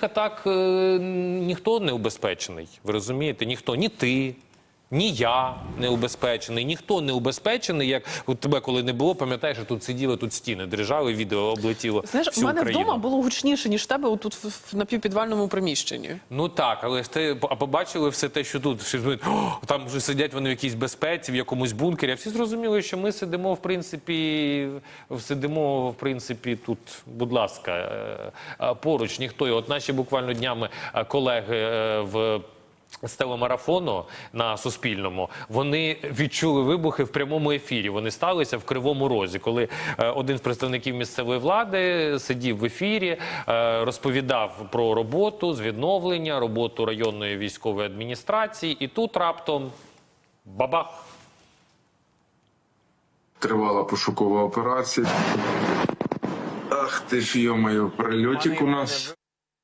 атак е, ніхто не убезпечений. Ви розумієте? Ніхто, ні ти. Ні я не убезпечений, ніхто не убезпечений. Як от тебе, коли не було, пам'ятаєш, тут сиділи, тут стіни дрижали, відео облетіло. Знаєш, у мене Україну. вдома було гучніше, ніж тебе отут в, в напівпідвальному приміщенні. Ну так, але ж ти а побачили все те, що тут думають, «О, там вже сидять вони в якійсь безпеці, в якомусь бункері. А всі зрозуміли, що ми сидимо, в принципі, сидимо, в принципі, тут, будь ласка, е, е, поруч ніхто. І от наші буквально днями е, колеги в. З телемарафону на Суспільному вони відчули вибухи в прямому ефірі. Вони сталися в Кривому Розі, коли е, один з представників місцевої влади сидів в ефірі, е, розповідав про роботу з відновлення, роботу районної військової адміністрації, і тут раптом бабах. Тривала пошукова операція. Ах ти ж йомаю, прильотик у нас.